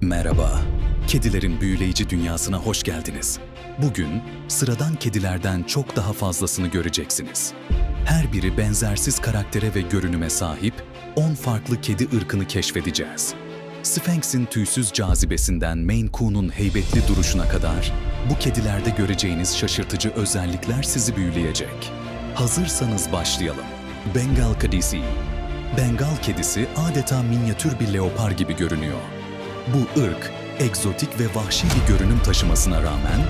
Merhaba. Kedilerin büyüleyici dünyasına hoş geldiniz. Bugün sıradan kedilerden çok daha fazlasını göreceksiniz. Her biri benzersiz karaktere ve görünüme sahip 10 farklı kedi ırkını keşfedeceğiz. Sphinx'in tüysüz cazibesinden Maine Coon'un heybetli duruşuna kadar bu kedilerde göreceğiniz şaşırtıcı özellikler sizi büyüleyecek. Hazırsanız başlayalım. Bengal Kedisi Bengal kedisi adeta minyatür bir leopar gibi görünüyor. Bu ırk, egzotik ve vahşi bir görünüm taşımasına rağmen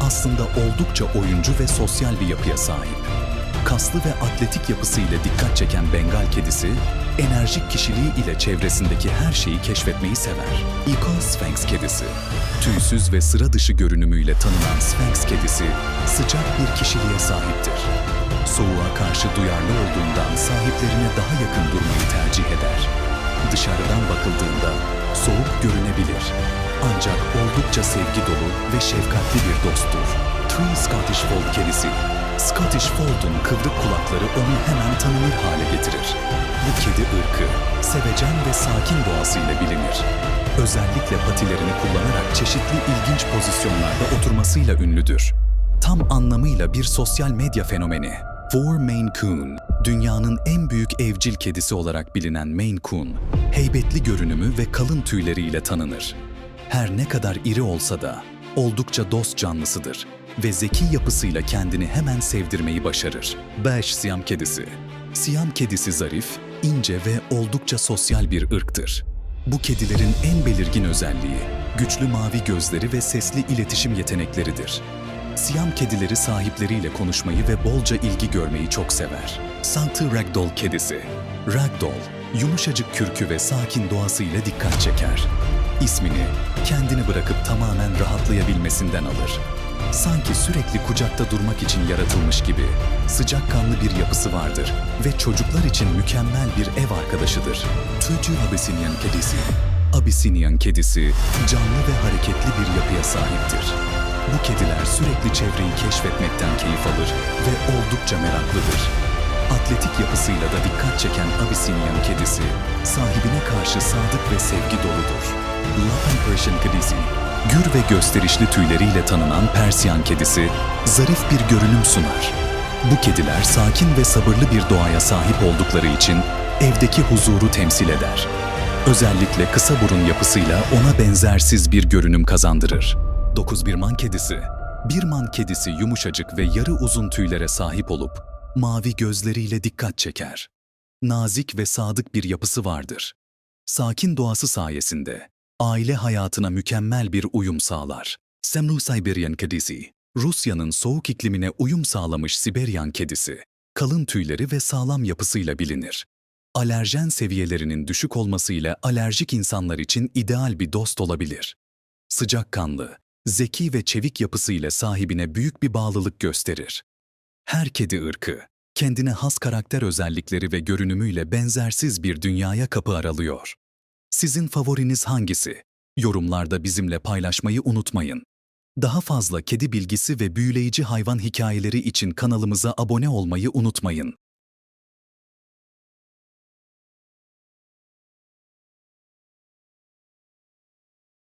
aslında oldukça oyuncu ve sosyal bir yapıya sahip. Kaslı ve atletik yapısıyla dikkat çeken Bengal kedisi, enerjik kişiliği ile çevresindeki her şeyi keşfetmeyi sever. Eagle Sphinx kedisi, tüysüz ve sıra dışı görünümüyle tanınan Sphinx kedisi, sıcak bir kişiliğe sahiptir. Soğuğa karşı duyarlı olduğundan sahiplerine daha yakın durmayı tercih eder. Ancak oldukça sevgi dolu ve şefkatli bir dosttur. Tree Scottish Fold kedisi. Scottish Fold'un kıvrık kulakları onu hemen tanınır hale getirir. Bu kedi ırkı, sevecen ve sakin doğasıyla bilinir. Özellikle patilerini kullanarak çeşitli ilginç pozisyonlarda oturmasıyla ünlüdür. Tam anlamıyla bir sosyal medya fenomeni. Four Maine Coon, dünyanın en büyük evcil kedisi olarak bilinen Maine Coon, heybetli görünümü ve kalın tüyleriyle tanınır. Her ne kadar iri olsa da oldukça dost canlısıdır ve zeki yapısıyla kendini hemen sevdirmeyi başarır. Beş Siyam Kedisi Siyam kedisi zarif, ince ve oldukça sosyal bir ırktır. Bu kedilerin en belirgin özelliği, güçlü mavi gözleri ve sesli iletişim yetenekleridir. Siyam kedileri sahipleriyle konuşmayı ve bolca ilgi görmeyi çok sever. Santı Ragdoll kedisi. Ragdoll, yumuşacık kürkü ve sakin doğasıyla dikkat çeker. İsmini kendini bırakıp tamamen rahatlayabilmesinden alır. Sanki sürekli kucakta durmak için yaratılmış gibi sıcakkanlı bir yapısı vardır ve çocuklar için mükemmel bir ev arkadaşıdır. Tucu Abyssinian kedisi. Abyssinian kedisi canlı ve hareketli bir yapıya sahiptir. Bu kediler sürekli çevreyi keşfetmekten keyif alır ve oldukça meraklıdır. Atletik yapısıyla da dikkat çeken Abyssinian kedisi, sahibine karşı sadık ve sevgi doludur. Lapan Persian kedisi, gür ve gösterişli tüyleriyle tanınan Persiyan kedisi, zarif bir görünüm sunar. Bu kediler sakin ve sabırlı bir doğaya sahip oldukları için evdeki huzuru temsil eder. Özellikle kısa burun yapısıyla ona benzersiz bir görünüm kazandırır. 9 bir man kedisi. Bir man kedisi yumuşacık ve yarı uzun tüylere sahip olup mavi gözleriyle dikkat çeker. Nazik ve sadık bir yapısı vardır. Sakin doğası sayesinde aile hayatına mükemmel bir uyum sağlar. Semru Siberian kedisi, Rusya'nın soğuk iklimine uyum sağlamış Siberian kedisi, kalın tüyleri ve sağlam yapısıyla bilinir. Alerjen seviyelerinin düşük olmasıyla alerjik insanlar için ideal bir dost olabilir. Sıcakkanlı, zeki ve çevik yapısıyla sahibine büyük bir bağlılık gösterir. Her kedi ırkı, kendine has karakter özellikleri ve görünümüyle benzersiz bir dünyaya kapı aralıyor. Sizin favoriniz hangisi? Yorumlarda bizimle paylaşmayı unutmayın. Daha fazla kedi bilgisi ve büyüleyici hayvan hikayeleri için kanalımıza abone olmayı unutmayın.